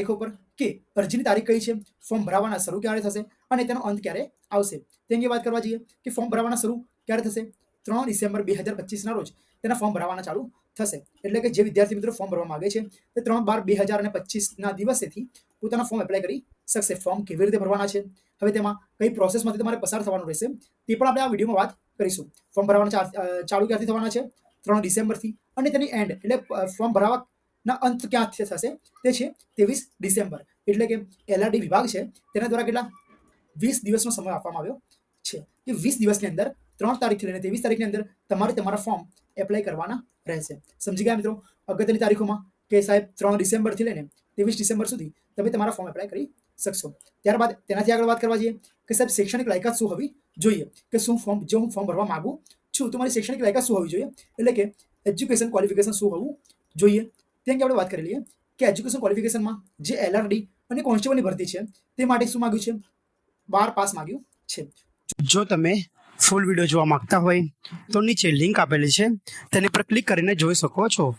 તારીખો ઉપર કે અરજીની તારીખ કઈ છે, ફોર્મ ભરાવાના શરૂ ક્યારે થશે અને તેનો અંત ક્યારે આવશે. તે અંગે વાત કરવા જઈએ કે ફોર્મ ભરાવાના શરૂ ક્યારે થશે? ત્રણ ડિસેમ્બર બે હજાર પચીસના રોજ તેના ફોર્મ ભરાવાના ચાલુ થશે. એટલે કે જે વિદ્યાર્થી મિત્રો ફોર્મ ભરવા માગે છે, તે ત્રણ બાર બે હજાર અને પચીસના દિવસેથી પોતાના ફોર્મ એપ્લાય કરી શકશે. ફોર્મ કેવી રીતે ભરવાના છે? હવે તેમાં કઈ પ્રોસેસમાંથી તમારે પસાર થવાનું રહેશે, તે પણ આપણે આ વિડીયોમાં વાત કરીશું. ફોર્મ ભરવાના ચાલુ ક્યારથી થવાના છે? ત્રણ ડિસેમ્બરથી અને તેની એન્ડ એટલે ફોર્મ ફોર્મ ભરાવાના અંત ક્યાં થશે? તે છે ત્રેવીસ ડિસેમ્બર. એટલે કે એલઆરડી વિભાગ છે, તેના દ્વારા કેટલા? વીસ દિવસનો સમય આપવામાં આવ્યો છે. કે વીસ દિવસની અંદર, ત્રણ તારીખથી લઈને ત્રેવીસ તારીખની અંદર તમારે તમારા ફોર્મ એપ્લાય કરવાના રહેશે. સમજી ગયા મિત્રો? અગત્યની તારીખોમાં કે સાહેબ, ત્રણ ડિસેમ્બરથી લઈને ત્રેવીસ ડિસેમ્બર સુધી તમે તમારા ફોર્મ એપ્લાય કરી શકશો. ત્યારબાદ તેનાથી આગળ વાત કરવા જઈએ કે સાહેબ, શૈક્ષણિક લાયકાત શું હોવી જોઈએ? કે શું ફોર્મ જો હું ફોર્મ ભરવા માગું છું, તો મારી શૈક્ષણિક લાયકાત શું હોવી જોઈએ? એટલે કે એજ્યુકેશન ક્વોલિફિકેશન શું હોવું જોઈએ? તે અંગે આપણે વાત કરી લઈએ કે એજ્યુકેશન ક્વોલિફિકેશનમાં જે એલઆરડી અને કોન્સ્ટેબલની ભરતી છે, તે માટે શું માંગ્યું છે? બાર પાસ માંગ્યું છે. જો તમે ફૂલ વીડિયો જોવા માંગતા હોય તો નીચે લિંક આપેલી છે, તેની પર ક્લિક કરીને જોઈ શકો છો.